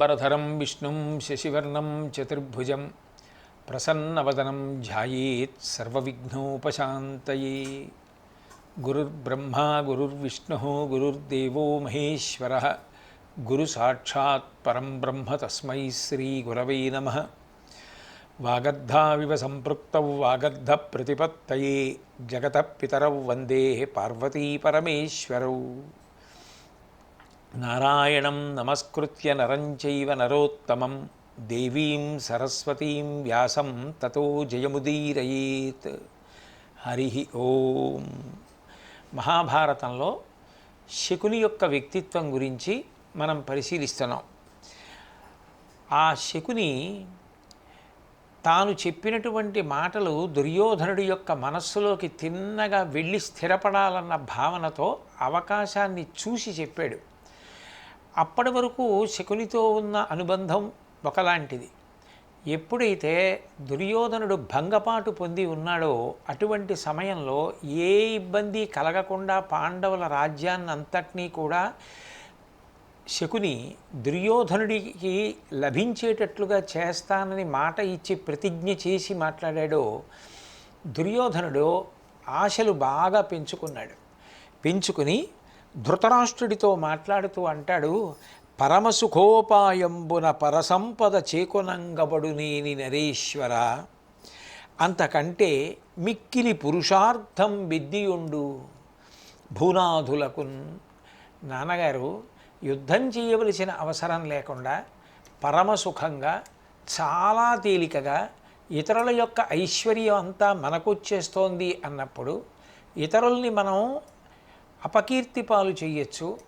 पीताम्बरधरं विष्णु, शशिवर्ण, चतुर्भुज प्रसन्न वनम सर्वविघ्नोपशान्तये। गुरुर्ब्रह्मा, गुरुर्विष्णुः, गुरुर्देवो महेश्वरः, गुरुसाक्षात् परं ब्रह्म तस्मै श्रीगुरवे नमः। वागद्धाविव सम्पृक्तौ वागद्धप्रतिपत्तये जगत पितरौ पार्वती पार्वतीपरमेश्वरौ నారాయణం నమస్కృత్య నరంచైవ నరోత్తమం దేవీం సరస్వతీం వ్యాసం తతో జయముదీరయేత్. హరి ఓం. మహాభారతంలో శకుని యొక్క వ్యక్తిత్వం గురించి మనం పరిశీలిస్తున్నాం. ఆ శకుని తాను చెప్పినటువంటి మాటలు దుర్యోధనుడి యొక్క మనస్సులోకి తిన్నగా వెళ్ళి స్థిరపడాలన్న భావనతో అవకాశాన్ని చూసి చెప్పాడు. అప్పటి వరకు శకునితో ఉన్న అనుబంధం ఒకలాంటిది. ఎప్పుడైతే దుర్యోధనుడు భంగపాటు పొంది ఉన్నాడో అటువంటి సమయంలో ఏ ఇబ్బంది కలగకుండా పాండవుల రాజ్యాన్నంతటినీ కూడా శకుని దుర్యోధనుడికి లభించేటట్లుగా చేస్తానని మాట ఇచ్చి ప్రతిజ్ఞ చేసి మాట్లాడాడో దుర్యోధనుడు ఆశలు బాగా పెంచుకున్నాడు. పెంచుకుని ధృతరాష్ట్రుడితో మాట్లాడుతూ అంటాడు పరమసుఖోపాయంబున పరసంపద చేకొనంగబడు నేని నరేశ్వర. అంతకంటే మిక్కిలి పురుషార్థం బిద్దియుండు భూనాథులకు నాన్నగారు యుద్ధం చేయవలసిన అవసరం లేకుండా పరమసుఖంగా చాలా తేలికగా ఇతరుల యొక్క ఐశ్వర్యం అంతా మనకొచ్చేస్తోంది అన్నప్పుడు ఇతరుల్ని మనం అపకీర్తి పాలు చేయొచ్చు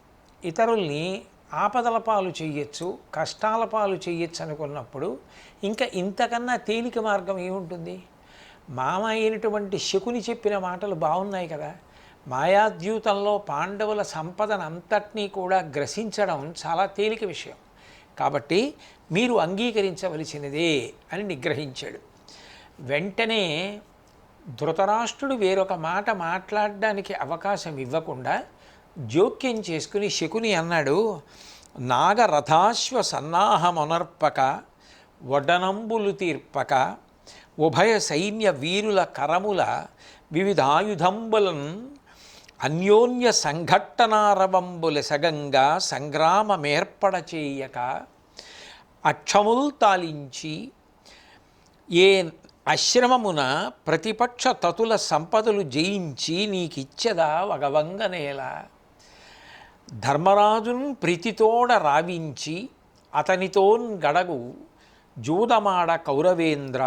ఇతరుల్ని ఆపదల పాలు చేయొచ్చు కష్టాల పాలు చేయొచ్చు అనుకున్నప్పుడు ఇంకా ఇంతకన్నా తేలిక మార్గం ఏముంటుంది? మామ అయినటువంటి శకుని చెప్పిన మాటలు బాగున్నాయి కదా. మాయాద్యూతంలో పాండవుల సంపదనంతటినీ కూడా గ్రసించడం చాలా తేలిక విషయం. కాబట్టి మీరు అంగీకరించవలసినదే అని నిగ్రహించాడు. వెంటనే ధృతరాష్ట్రుడు వేరొక మాట మాట్లాడడానికి అవకాశం ఇవ్వకుండా జోక్యం చేసుకుని శకుని అన్నాడు నాగరథాశ్వ సన్నాహమొనర్పక వడనంబులు తీర్పక ఉభయ సైన్య వీరుల కరముల వివిధాయుధంబులను అన్యోన్య సంఘట్టనారవంబులెసగంగా సంగ్రామమేర్పడ చేయక అక్షముల్ తాలించి ఏ అశ్రమమున ప్రతిపక్ష తతుల సంపదలు జయించి నీకిచ్చదా వగవంగనేల ధర్మరాజున్ ప్రీతితోడ రావించి అతనితోన్ గడగు జూదమాడ కౌరవేంద్ర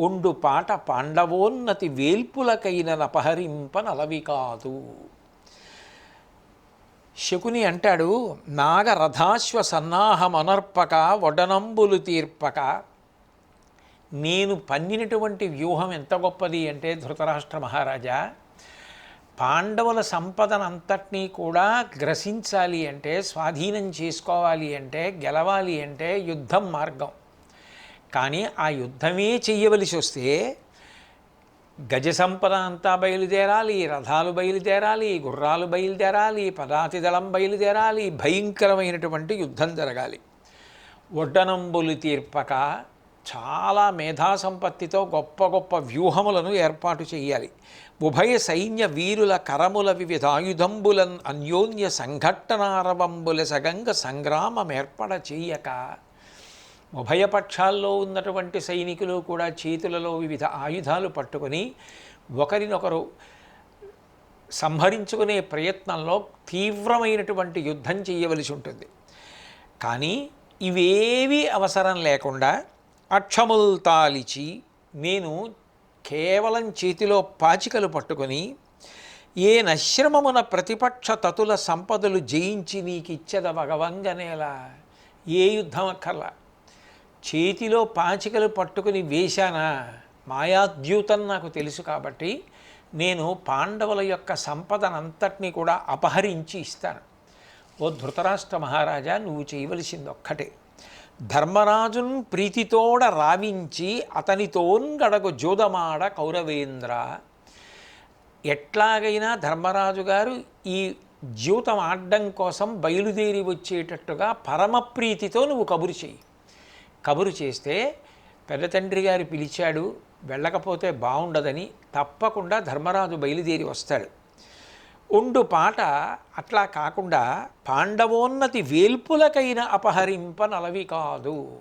ఉండు పాట పాండవోన్నతి వేల్పులకైన నపహరింప నలవి కాదు శకుని అంటాడు నాగరథాశ్వ సన్నాహమనర్పక వడనంబులు తీర్పక నేను పన్నినటువంటి వ్యూహం ఎంత గొప్పది అంటే ధృతరాష్ట్ర మహారాజా పాండవుల సంపదనంతటినీ కూడా గ్రసించాలి అంటే స్వాధీనం చేసుకోవాలి అంటే గెలవాలి అంటే యుద్ధం మార్గం. కానీ ఆ యుద్ధమే చెయ్యవలసి వస్తే గజ సంపద అంతా బయలుదేరాలి రథాలు బయలుదేరాలి గుర్రాలు బయలుదేరాలి పదాతి దళం బయలుదేరాలి భయంకరమైనటువంటి యుద్ధం జరగాలి. ఒడ్డనంబులు తీర్పక చాలా మేధా సంపత్తితో గొప్ప గొప్ప వ్యూహములను ఏర్పాటు చేయాలి. ఉభయ సైన్య వీరుల కరముల వివిధ ఆయుధంబులన్ అన్యోన్య సంఘట్టనారవంబుల సగంగ సంగ్రామం ఏర్పడ ముభయ పక్షాల్లో ఉన్నటువంటి సైనికులు కూడా చేతులలో వివిధ ఆయుధాలు పట్టుకొని ఒకరినొకరు సంహరించుకునే ప్రయత్నంలో తీవ్రమైనటువంటి యుద్ధం చేయవలసి ఉంటుంది. కానీ ఇవేవీ అవసరం లేకుండా అక్షముల్ తాలిచి నేను కేవలం చేతిలో పాచికలు పట్టుకొని ఏ నశ్రమమున ప్రతిపక్ష తతుల సంపదలు జయించి నీకిచ్చద భగవంగనేలా ఏ యుద్ధం అక్కర్లా. చేతిలో పాచికలు పట్టుకుని వేశానా? మాయాద్యూతం నాకు తెలుసు కాబట్టి నేను పాండవుల యొక్క సంపదనంతటినీ కూడా అపహరించి ఇస్తాను. ఓ ధృతరాష్ట్ర మహారాజా నువ్వు చేయవలసింది ఒక్కటే ధర్మరాజున్ ప్రీతితోడ రావించి అతనితోన్ గడగు జోదమాడ కౌరవేంద్ర. ఎట్లాగైనా ధర్మరాజు గారు ఈ జీవితం ఆడడం కోసం బయలుదేరి వచ్చేటట్టుగా పరమప్రీతితో నువ్వు కబురు చెయ్యి కబురు చేస్తే పెద్ద తండ్రి గారు పిలిచాడు వెళ్ళకపోతే బాగుండదని తప్పకుండా ధర్మరాజు బయలుదేరి వస్తాడు. ఉండు పాట అట్లా కాకుండా పాండవోన్నతి వేల్పులకైన అపహరింప నలవి కాదు.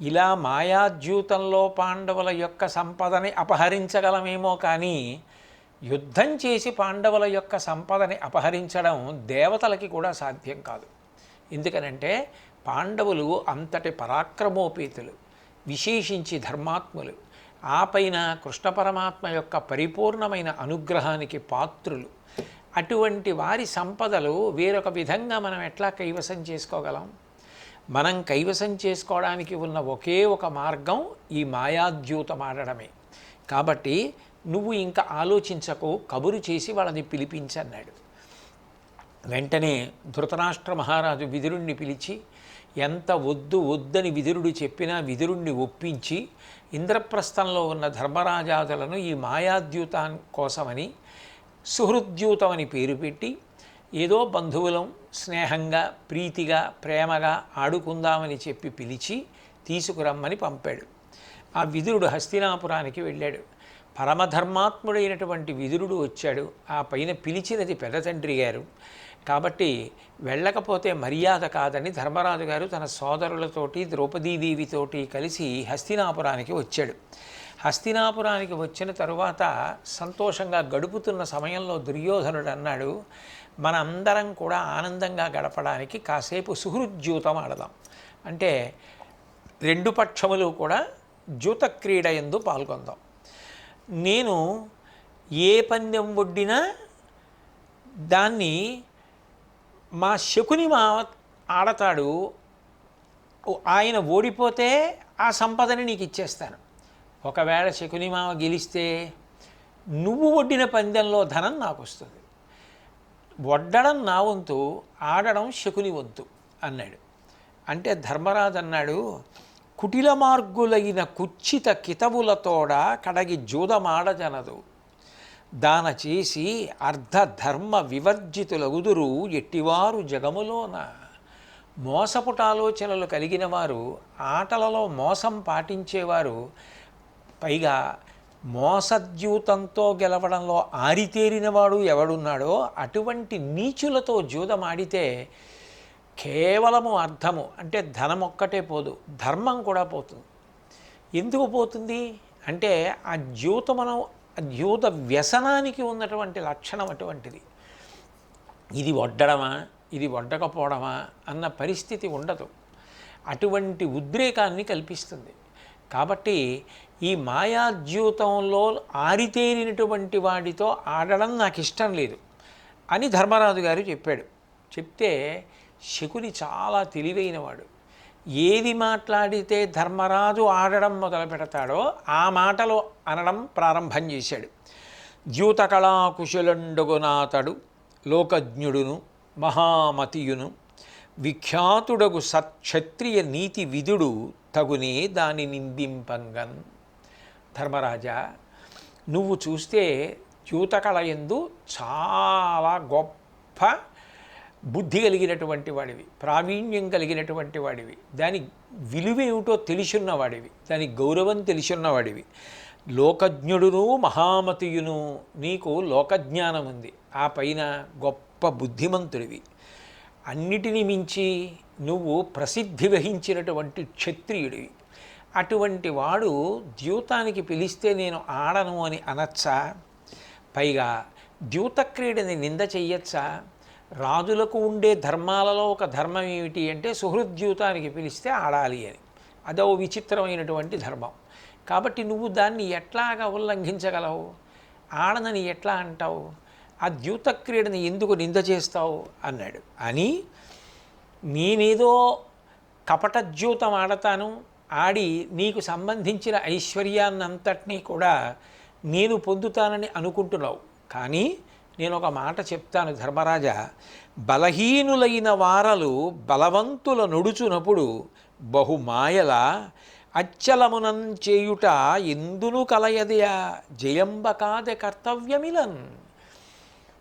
ఇలా మాయాద్యూతంలో పాండవుల యొక్క సంపదని అపహరించగలమేమో కానీ యుద్ధం చేసి పాండవుల యొక్క సంపదని అపహరించడం దేవతలకి కూడా సాధ్యం కాదు. ఎందుకనంటే పాండవులు అంతటి పరాక్రమోపేతులు విశేషించి ధర్మాత్ములు. ఆ పైన కృష్ణ పరమాత్మ యొక్క పరిపూర్ణమైన అనుగ్రహానికి పాత్రులు. అటువంటి వారి సంపదలు వేరొక విధంగా మనం ఎట్లా కైవసం చేసుకోగలం? మనం కైవసం చేసుకోవడానికి ఉన్న ఒకే ఒక మార్గం ఈ మాయాద్యూతమాడడమే కాబట్టి నువ్వు ఇంకా ఆలోచించకు కబురు చేసి వాళ్ళని పిలిపించన్నాడు. వెంటనే ధృతరాష్ట్ర మహారాజు విదురుణ్ణి పిలిచి ఎంత వద్దు వద్దని విదురుడు చెప్పినా విదురుణ్ణి ఒప్పించి ఇంద్రప్రస్థంలో ఉన్న ధర్మరాజాదులను ఈ మాయాద్యూతం కోసమని సుహృద్యూతం అని పేరు పెట్టి ఏదో బంధువులం స్నేహంగా ప్రీతిగా ప్రేమగా ఆడుకుందామని చెప్పి పిలిచి తీసుకురమ్మని పంపాడు. ఆ విదురుడు హస్తినాపురానికి వెళ్ళాడు. పరమధర్మాత్ముడైనటువంటి విదురుడు వచ్చాడు. ఆ పైన పిలిచినది పెద్ద తండ్రి గారు. కాబట్టి వెళ్ళకపోతే మర్యాద కాదని ధర్మరాజు గారు తన సోదరులతోటి ద్రౌపదీదేవితోటి కలిసి హస్తినాపురానికి వచ్చాడు. హస్తినాపురానికి వచ్చిన తరువాత సంతోషంగా గడుపుతున్న సమయంలో దుర్యోధనుడు అన్నాడు మనందరం కూడా ఆనందంగా గడపడానికి కాసేపు సుహృద్యూతం ఆడదాం. అంటే రెండు పక్షములు కూడా జూత క్రీడ ఎందు పాల్గొందాం. నేను ఏ పందెం ఒడ్డినా దాన్ని మా శకుని మా ఆడతాడు ఆయన ఓడిపోతే ఆ సంపదని నీకు ఇచ్చేస్తాను. ఒకవేళ శకుని మామ గెలిస్తే నువ్వు ఒడ్డిన పందెంలో ధనం నాకు వస్తుంది వడ్డడం నా వంతు ఆడడం శకుని వంతు అన్నాడు. అంటే ధర్మరాజు అన్నాడు కుటిల మార్గులైన కుచ్చిత కితవులతోడ కడగి జూదమాడజనదు. దాన చేసి అర్ధధర్మ వివర్జితులగుదురు ఎట్టివారు జగములోన. మోసపుట ఆలోచనలు కలిగిన వారు ఆటలలో మోసం పాటించేవారు పైగా మోసద్యూతంతో గెలవడంలో ఆరితేరినవాడు ఎవడున్నాడో అటువంటి నీచులతో జూదమాడితే కేవలము అర్థము అంటే ధనం ఒక్కటే పోదు ధర్మం కూడా పోతుంది. ఎందుకు పోతుంది? అంటే ఆ ద్యూతమనం ఆ ద్యూత వ్యసనానికి ఉన్నటువంటి లక్షణం అటువంటిది. ఇది వడ్డడమా ఇది వడ్డకపోవడమా అన్న పరిస్థితి ఉండదు. అటువంటి ఉద్రేకాన్ని కల్పిస్తుంది. కాబట్టి ఈ మాయాద్యూతంలో ఆరితేరినటువంటి వాడితో ఆడడం నాకు ఇష్టం లేదు అని ధర్మరాజు గారు చెప్పాడు. చెప్తే శకుని చాలా తెలివైనవాడు. ఏది మాట్లాడితే ధర్మరాజు ఆడడం మొదలు పెడతాడో ఆ మాటలు అనడం ప్రారంభం చేశాడు. ద్యూతకళాకుశలండగునాతడు లోకజ్ఞుడును మహామతియును విఖ్యాతుడగు సత్క్షత్రియ నీతి విధుడు తగునే దాని నిందింపంగన్. ధర్మరాజా నువ్వు చూస్తే ద్యూతకళ ఎందు చాలా గొప్ప బుద్ధి కలిగినటువంటి వాడివి ప్రావీణ్యం కలిగినటువంటి వాడివి. దాని విలువ ఏమిటో తెలిసున్నవాడివి దాని గౌరవం తెలిసున్నవాడివి లోకజ్ఞుడును మహామతియును నీకు లోకజ్ఞానం ఉంది. ఆ పైన గొప్ప బుద్ధిమంతుడివి. అన్నిటిని మించి నువ్వు ప్రసిద్ధి వహించినటువంటి క్షత్రియుడివి. అటువంటి వాడు ద్యూతానికి పిలిస్తే నేను ఆడను అని అనొచ్చా? పైగా ద్యూత క్రీడని నింద చెయ్యొచ్చా? రాజులకు ఉండే ధర్మాలలో ఒక ధర్మం ఏమిటి అంటే సుహృద్యూతానికి పిలిస్తే ఆడాలి అని. అదో విచిత్రమైనటువంటి ధర్మం. కాబట్టి నువ్వు దాన్ని ఎట్లాగా ఉల్లంఘించగలవు? ఆడనని ఎట్లా అంటావు? ఆ ద్యూత క్రీడని ఎందుకు నింద చేస్తావు? అన్నాడు. అని నేనేదో కపట ద్యూతం ఆడతాను ఆడి నీకు సంబంధించిన ఐశ్వర్యాన్నంతటినీ కూడా నేను పొందుతానని అనుకుంటున్నావు. కానీ నేను ఒక మాట చెప్తాను ధర్మరాజా. బలహీనులైన వారలు బలవంతుల నొడుచునప్పుడు బహుమాయల అచ్చలమునం చేయుట ఎందును కలయదయా జయంబకాదే కర్తవ్యమిలన్.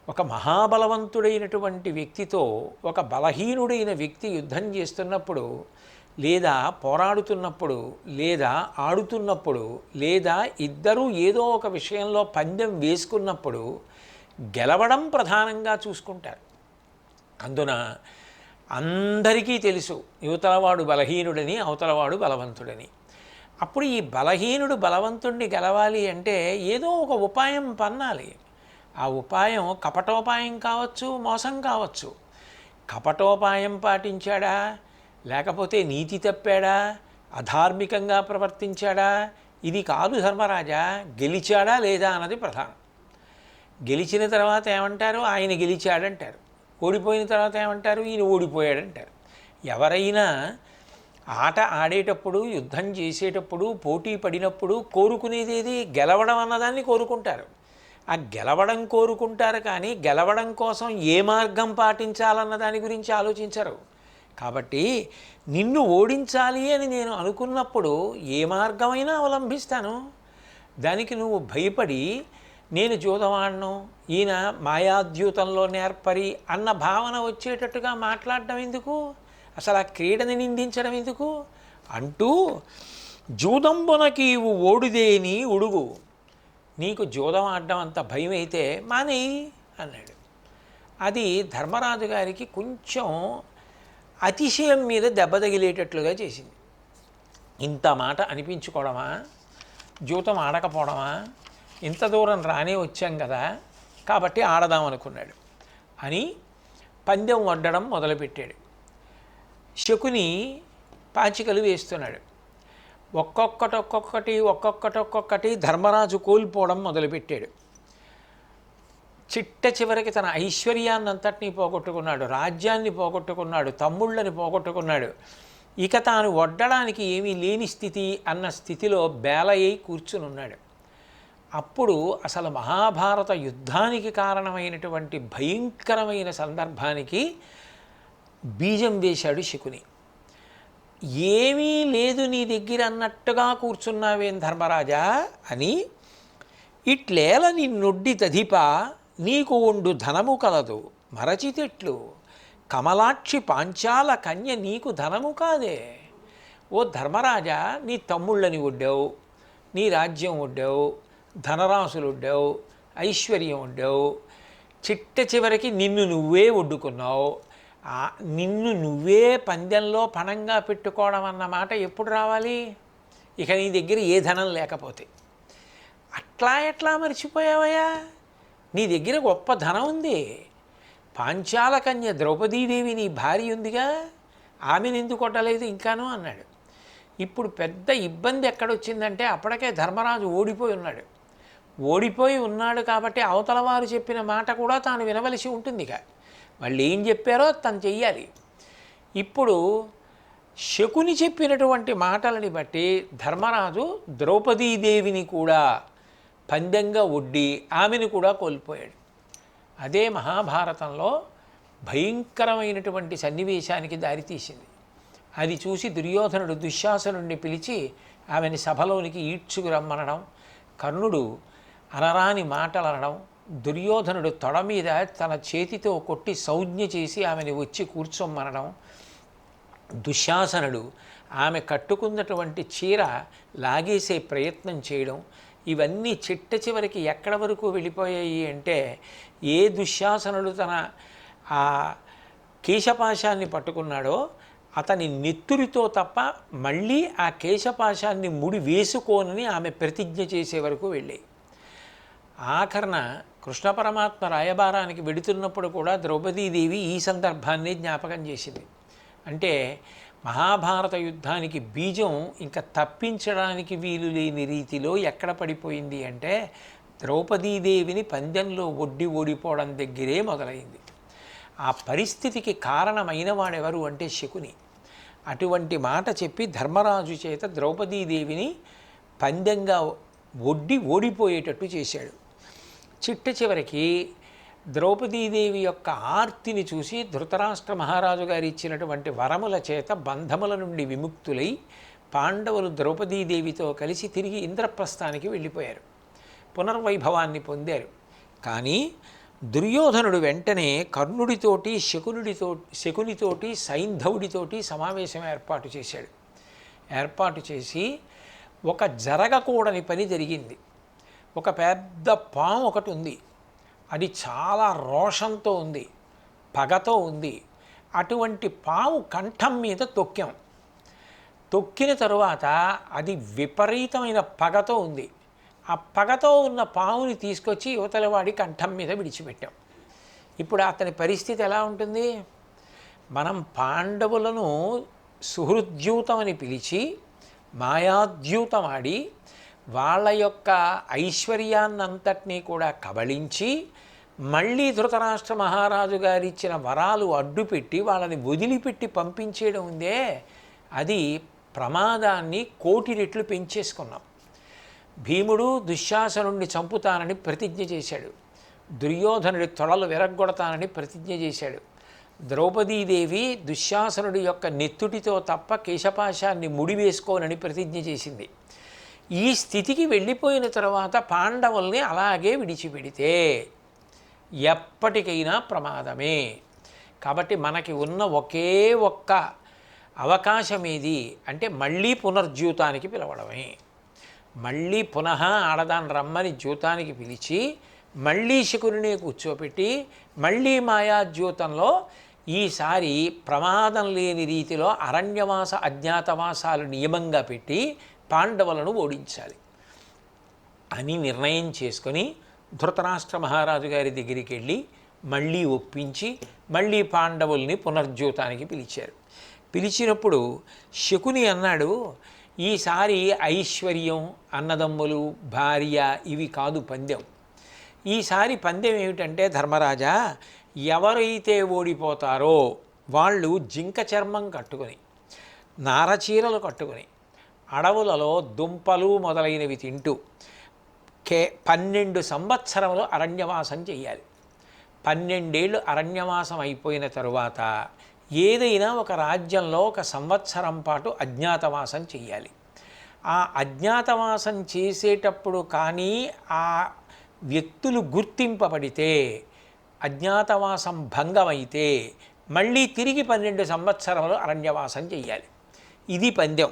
ఒక మహాబలవంతుడైనటువంటి వ్యక్తితో ఒక బలహీనుడైన వ్యక్తి యుద్ధం చేస్తున్నప్పుడు లేదా పోరాడుతున్నప్పుడు లేదా ఆడుతున్నప్పుడు లేదా ఇద్దరూ ఏదో ఒక విషయంలో పందెం వేసుకున్నప్పుడు గెలవడం ప్రధానంగా చూసుకుంటారు. అందున అందరికీ తెలుసు యువతలవాడు బలహీనుడని అవతలవాడు బలవంతుడని. అప్పుడు ఈ బలహీనుడు బలవంతుడిని గెలవాలి అంటే ఏదో ఒక ఉపాయం పన్నాలి. ఆ ఉపాయం కపటోపాయం కావచ్చు మోసం కావచ్చు. కపటోపాయం పాటించాడా? లేకపోతే నీతి తప్పాడా? అధార్మికంగా ప్రవర్తించాడా? ఇది కాదు ధర్మరాజా గెలిచాడా లేదా అన్నది ప్రధానం. గెలిచిన తర్వాత ఏమంటారు? ఆయన గెలిచాడంటారు. ఓడిపోయిన తర్వాత ఏమంటారు? ఈయన ఓడిపోయాడంటారు. ఎవరైనా ఆట ఆడేటప్పుడు యుద్ధం చేసేటప్పుడు పోటీ పడినప్పుడు కోరుకునేది ఏది? గెలవడం అన్నదాన్ని కోరుకుంటారు. ఆ గెలవడం కోరుకుంటారు కానీ గెలవడం కోసం ఏ మార్గం పాటించాలన్న దాని గురించి ఆలోచించరు. కాబట్టి నిన్ను ఓడించాలి అని నేను అనుకున్నప్పుడు ఏ మార్గమైనా అవలంబిస్తాను. దానికి నువ్వు భయపడి నేను జూదవాణ్ణు ఈయన మాయాద్యూతంలో నేర్పరి అన్న భావన వచ్చేటట్టుగా మాట్లాడడం ఎందుకు? అసలు ఆ క్రీడని నిందించడం ఎందుకు? అంటూ జూదంబునకీవు ఓడిదేని ఉడుగు. నీకు జూదం ఆడడం అంత భయం అయితే మానేయి అన్నాడు. అది ధర్మరాజు గారికి కొంచెం అతిశయం మీద దెబ్బ తగిలేటట్లుగా చేసింది. ఇంత మాట అనిపించుకోవడమా? జూతం ఆడకపోవడమా? ఇంత దూరం రానే వచ్చాం కదా కాబట్టి ఆడదాం అనుకున్నాడు. అని పందెం వడ్డడం మొదలుపెట్టాడు. శకుని పాచికలు వేస్తున్నాడు. ఒక్కొక్కటి ఒక్కొక్కటి ఒక్కొక్కటి ఒక్కొక్కటి ధర్మరాజు కోల్పోవడం మొదలుపెట్టాడు. చిట్ట చివరికి తన ఐశ్వర్యాన్నంతటినీ పోగొట్టుకున్నాడు రాజ్యాన్ని పోగొట్టుకున్నాడు తమ్ముళ్ళని పోగొట్టుకున్నాడు. ఇక తాను వడ్డడానికి ఏమీ లేని స్థితి అన్న స్థితిలో బేలయ్యి కూర్చునున్నాడు. అప్పుడు అసలు మహాభారత యుద్ధానికి కారణమైనటువంటి భయంకరమైన సందర్భానికి బీజం వేశాడు శకుని. ఏమీ లేదు నీ దగ్గర అన్నట్టుగా కూర్చున్నావేం ధర్మరాజా అని ఇట్లేల నిన్నొడ్డి తదిప నీకు ఉండు ధనము కలదు మరచితెట్లు. కమలాక్షి పాంచాల కన్య నీకు ధనము కాదే. ఓ ధర్మరాజా నీ తమ్ముళ్ళని ఒడ్డావు నీ రాజ్యం ఒడ్డావు ధనరాశులు ఒడ్డావు ఐశ్వర్యం ఒడ్డావు చిట్ట చివరికి నిన్ను నువ్వే ఒడ్డుకున్నావు నిన్ను నువ్వే పందెంలో పణంగా పెట్టుకోవడం అన్నమాట ఎప్పుడు రావాలి? ఇక నీ దగ్గర ఏ ధనం లేకపోతే. అట్లా ఎట్లా మర్చిపోయావయ్యా? నీ దగ్గర గొప్ప ధనం ఉంది. పాంచాలకన్య ద్రౌపదీదేవి నీ భార్య ఉందిగా. ఆమెను ఎందుకు కొట్టలేదు ఇంకాను అన్నాడు. ఇప్పుడు పెద్ద ఇబ్బంది ఎక్కడొచ్చిందంటే అప్పటికే ధర్మరాజు ఓడిపోయి ఉన్నాడు. ఓడిపోయి ఉన్నాడు కాబట్టి అవతల వారు చెప్పిన మాట కూడా తాను వినవలసి ఉంటుందిగా. వాళ్ళు ఏం చెప్పారో తను చెయ్యాలి. ఇప్పుడు శకుని చెప్పినటువంటి మాటలని బట్టి ధర్మరాజు ద్రౌపదీదేవిని కూడా పందెంగా ఒడ్డి ఆమెను కూడా కోల్పోయాడు. అదే మహాభారతంలో భయంకరమైనటువంటి సన్నివేశానికి దారితీసింది అది చూసి దుర్యోధనుడు దుశ్శాసనుడిని పిలిచి ఆమెని సభలోనికి ఈడ్చుకు రమ్మనడం కర్ణుడు అనరాని మాటలు అనడం దుర్యోధనుడు తొడ మీద తన చేతితో కొట్టి సౌజ్ఞ చేసి ఆమెని వచ్చి కూర్చోమ్మనడం దుశ్శాసనుడు ఆమె కట్టుకున్నటువంటి చీర లాగేసే ప్రయత్నం చేయడం ఇవన్నీ చిట్ట చివరికి ఎక్కడ వరకు వెళ్ళిపోయాయి అంటే ఏ దుశ్శాసనుడు తన ఆ కేశపాశాన్ని పట్టుకున్నాడో అతని నెత్తురితో తప్ప మళ్ళీ ఆ కేశపాశాన్ని ముడి వేసుకోనని ఆమె ప్రతిజ్ఞ చేసే వరకు వెళ్ళి ఆఖరణ కృష్ణ పరమాత్మ రాయబారానికి వెడుతున్నప్పుడు కూడా ద్రౌపదీదేవి ఈ సందర్భాన్ని జ్ఞాపకం చేసింది. అంటే మహాభారత యుద్ధానికి బీజం ఇంకా తప్పించడానికి వీలు లేని రీతిలో ఎక్కడ పడిపోయింది అంటే ద్రౌపదీదేవిని పందెంలో ఒడ్డి ఓడిపోవడం దగ్గరే మొదలైంది. ఆ పరిస్థితికి కారణమైన వాడెవరు అంటే శకుని. అటువంటి మాట చెప్పి ధర్మరాజు చేత ద్రౌపదీదేవిని పందెంగా ఒడ్డి ఓడిపోయేటట్టు చేశాడు. చిట్ట చివరికి ద్రౌపదీదేవి యొక్క ఆర్తిని చూసి ధృతరాష్ట్ర మహారాజు గారు ఇచ్చినటువంటి వరముల చేత బంధముల నుండి విముక్తులై పాండవులు ద్రౌపదీదేవితో కలిసి తిరిగి ఇంద్రప్రస్థానికి వెళ్ళిపోయారు. పునర్వైభవాన్ని పొందారు. కానీ దుర్యోధనుడు వెంటనే కర్ణుడితోటి శకునుడితో శకునితోటి సైంధవుడితోటి సమావేశం ఏర్పాటు చేశాడు. ఏర్పాటు చేసి ఒక జరగకూడని పని జరిగింది. ఒక పెద్ద పాము ఒకటి ఉంది. అది చాలా రోషంతో ఉంది పగతో ఉంది. అటువంటి పాము కంఠం మీద తొక్కాం. తొక్కిన తరువాత అది విపరీతమైన పగతో ఉంది. ఆ పగతో ఉన్న పావుని తీసుకొచ్చి యువతల వాడి కంఠం మీద విడిచిపెట్టాం. ఇప్పుడు అతని పరిస్థితి ఎలా ఉంటుంది? మనం పాండవులను సుహృద్యూతం అని పిలిచి మాయాద్యూతమాడి వాళ్ళ యొక్క ఐశ్వర్యాన్నంతటినీ కూడా కబళించి మళ్ళీ ధృతరాష్ట్ర మహారాజు గారు ఇచ్చిన వరాలు అడ్డుపెట్టి వాళ్ళని వదిలిపెట్టి పంపించేయడం ఉందే. అది ప్రమాదాన్ని కోటి రెట్లు పెంచేసుకున్నాం. భీముడు దుశ్శాసనుడిని చంపుతానని ప్రతిజ్ఞ చేశాడు. దుర్యోధనుడి తొడలు విరగ్గొడతానని ప్రతిజ్ఞ చేశాడు. ద్రౌపదీదేవి దుశ్శాసనుడి యొక్క నెత్తుటితో తప్ప కేశపాశాన్ని ముడివేసుకోనని ప్రతిజ్ఞ చేసింది. ఈ స్థితికి వెళ్ళిపోయిన తర్వాత పాండవుల్ని అలాగే విడిచిపెడితే ఎప్పటికైనా ప్రమాదమే. కాబట్టి మనకి ఉన్న ఒకే ఒక్క అవకాశం ఏది అంటే మళ్ళీ పునర్జ్యూతానికి పిలవడమే. మళ్ళీ పునః ఆడదాన్ని రమ్మని జ్యూతానికి పిలిచి మళ్ళీ శకుని కూర్చోపెట్టి మళ్ళీ మాయాజ్యూతంలో ఈసారి ప్రమాదం లేని రీతిలో అరణ్యవాస అజ్ఞాతవాసాలు నియమంగా పెట్టి పాండవులను ఓడించాలి అని నిర్ణయం చేసుకొని ధృతరాష్ట్ర మహారాజు గారి దగ్గరికి వెళ్ళి మళ్ళీ ఒప్పించి మళ్ళీ పాండవుల్ని పునర్జ్యూతానికి పిలిచారు. పిలిచినప్పుడు శకుని అన్నాడు ఈసారి ఐశ్వర్యం అన్నదమ్ములు భార్య ఇవి కాదు పందెం. ఈసారి పందెం ఏమిటంటే ధర్మరాజా ఎవరైతే ఓడిపోతారో వాళ్ళు జింక చర్మం కట్టుకొని నారచీరలు కట్టుకొని అడవులలో దుంపలు మొదలైనవి తింటూ కే పన్నెండు సంవత్సరములు అరణ్యవాసం చేయాలి. పన్నెండేళ్ళు అరణ్యవాసం అయిపోయిన తరువాత ఏదైనా ఒక రాజ్యంలో ఒక సంవత్సరం పాటు అజ్ఞాతవాసం చేయాలి. ఆ అజ్ఞాతవాసం చేసేటప్పుడు కానీ ఆ వ్యక్తులు గుర్తింపబడితే అజ్ఞాతవాసం భంగమైతే మళ్ళీ తిరిగి పన్నెండు సంవత్సరములు అరణ్యవాసం చేయాలి. ఇది పందెం.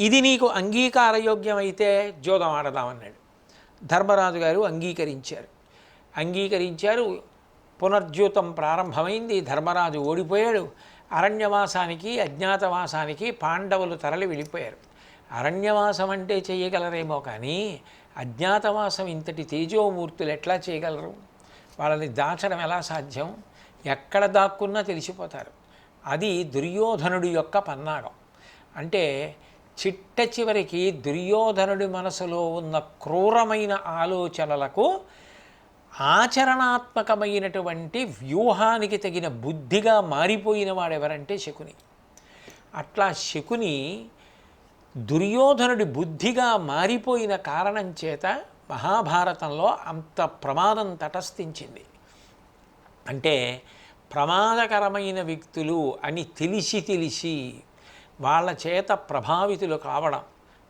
ఇది నీకు అంగీకారయోగ్యమైతే జోదం ఆడదామన్నాడు. ధర్మరాజు గారు అంగీకరించారు. అంగీకరించారు. పునర్జ్యూతం ప్రారంభమైంది. ధర్మరాజు ఓడిపోయాడు. అరణ్యవాసానికి అజ్ఞాతవాసానికి పాండవులు తరలి వెళ్ళిపోయారు. అరణ్యవాసం అంటే చేయగలరేమో కానీ అజ్ఞాతవాసం ఇంతటి తేజోమూర్తులు ఎట్లా చేయగలరు? వాళ్ళని దాచడం ఎలా సాధ్యం? ఎక్కడ దాక్కున్నా తెలిసిపోతారు. అది దుర్యోధనుడి యొక్క పన్నాగం. అంటే చిట్ట చివరికి దుర్యోధనుడి మనసులో ఉన్న క్రూరమైన ఆలోచనలకు ఆచరణాత్మకమైనటువంటి వ్యూహానికి తగిన బుద్ధిగా మారిపోయిన వాడెవరంటే శకుని. అట్లా శకుని దుర్యోధనుడి బుద్ధిగా మారిపోయిన కారణం చేత మహాభారతంలో అంత ప్రమాదం తటస్థించింది. అంటే ప్రమాదకరమైన వ్యక్తులు అని తెలిసి తెలిసి వాళ్ళ చేత ప్రభావితులు కావడం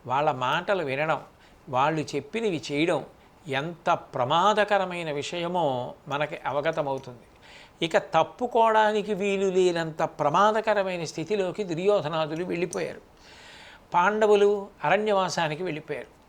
వాళ్ళ మాటలు వినడం వాళ్ళు చెప్పినవి చేయడం ఎంత ప్రమాదకరమైన విషయమో మనకి అవగతమవుతుంది. ఇక తప్పుకోవడానికి వీలు లేనంత ప్రమాదకరమైన స్థితిలోకి దుర్యోధనాదులు వెళ్ళిపోయారు. పాండవులు అరణ్యవాసానికి వెళ్ళిపోయారు.